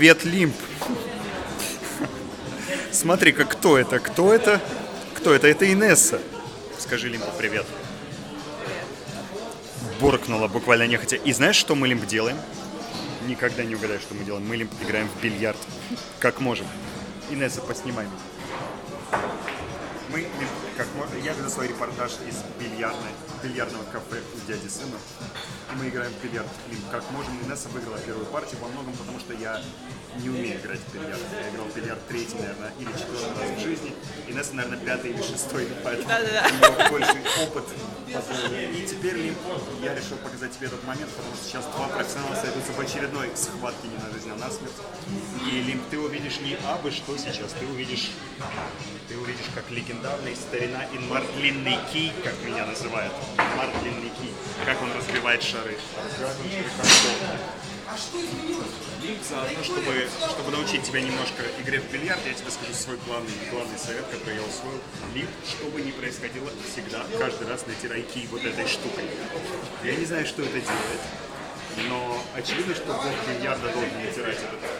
Привет, Лимп. Смотри, как кто это? Кто это? Кто это? Это Инесса. Скажи Лимпу привет. Боркнула буквально нехотя. И знаешь, что мы Лимп делаем? Никогда не угадаешь, что мы делаем. Мы Лимп играем в бильярд. Как можем. Инесса, поснимай меня. Мы, Лимп, как можно, я веду свой репортаж из бильярдной, бильярдного кафе у дяди сына. Мы играем в бильярд. Лимп, как можем. Инесса выиграла первую партию во многом, потому что я не умею играть в бильярд. Я играл в бильярд третий, наверное, или четвертый раз в жизни. Инесса, наверное, пятый или шестой. Поэтому у нее больше опыт. И теперь, Лимп, я решил показать тебе этот момент, потому что сейчас два профессионала сойдутся в очередной схватке не на жизнь, а на смерть. И, Лимп, ты увидишь не абы что сейчас, ты увидишь, ты увидишь, как легендарный старина Инмар Длинный Кий, как меня называют, Инмар Длинный Кий, как он разбивает шары. Разбивает шары как заодно, чтобы, чтобы научить тебя немножко игре в бильярд, я тебе скажу свой главный, главный совет, который я усвоил. Лимп, что бы ни происходило, всегда, каждый раз натирай кий вот этой штукой. Я не знаю, что это делает, но очевидно, что бог бильярда должен натирать этот-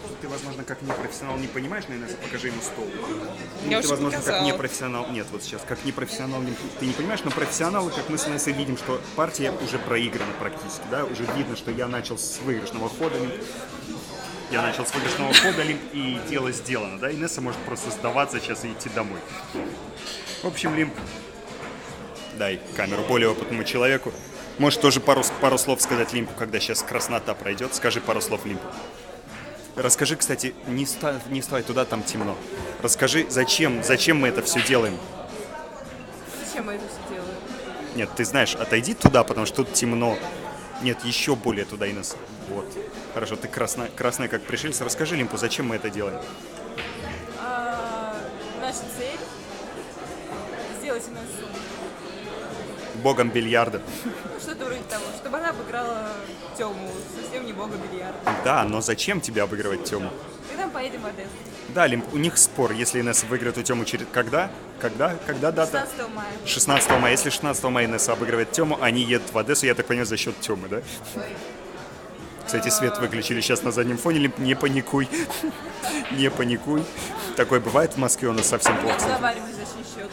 Ты, возможно, как непрофессионал не понимаешь, наверное, покажи ему стол. Я ты, возможно, как показала. непрофессионал. Нет, вот сейчас, как непрофессионал не- ты не понимаешь, но профессионалы, как мы с Инессой видим, что партия уже проиграна практически, да, уже видно, что я начал с выигрышного хода, я начал с выигрышного хода, Лимп, и дело сделано, да, Инесса может просто сдаваться сейчас и идти домой. В общем, Лимп, дай камеру более опытному человеку. Можешь тоже пару, пару слов сказать Лимпу, когда сейчас краснота пройдет. Скажи пару слов Лимпу. Расскажи, кстати, не вставай, не вставай туда, там темно. Расскажи, зачем, зачем мы это все делаем? Зачем я это все делаю? Нет, ты знаешь, отойди туда, потому что тут темно. Нет, еще более туда, Инесс. Вот. Хорошо, ты красная, красная как пришельцы. Расскажи Лимпу, зачем мы это делаем? А, наша цель сделать Инессу Богом бильярда. ну, что-то вроде того, чтобы она обыграла Тему, совсем не бога бильярда. Да, но зачем тебе обыгрывать Тему? Тогда мы поедем в Одессу. Да, Лимп, у них спор, если Инесса выиграет у Тему через... Когда? Когда? Когда дата? 16 мая. 16 мая. Если 16 мая Инесса обыгрывает Тему, они едут в Одессу, я так понимаю, за счет Темы, да? Кстати, свет выключили сейчас на заднем фоне, не паникуй. Не паникуй. Такое бывает в Москве, у нас совсем Не плохо. разговаривай за чей счет.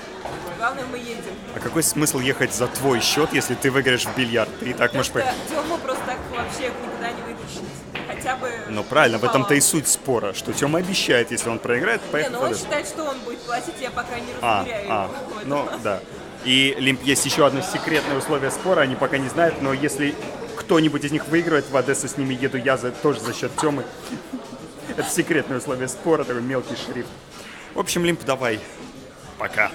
Главное, мы едем. А какой смысл ехать за твой счет, если ты выиграешь в бильярд? Ты и так можешь поехать. Тему просто так вообще никуда не вытащить. Хотя бы... Ну правильно, в этом-то и суть спора, что Тема обещает, если он проиграет, Не, поехать ну в он считает, что он будет платить, я пока не А, размеряю а. Вот. ну да. И Лимп, есть еще одно секретное условие спора, они пока не знают, но если кто-нибудь из них выигрывает, в Одессу с ними еду я за, тоже за счет Темы. Это секретное условие спора, такой мелкий шрифт. В общем, Лимп, давай. Пока.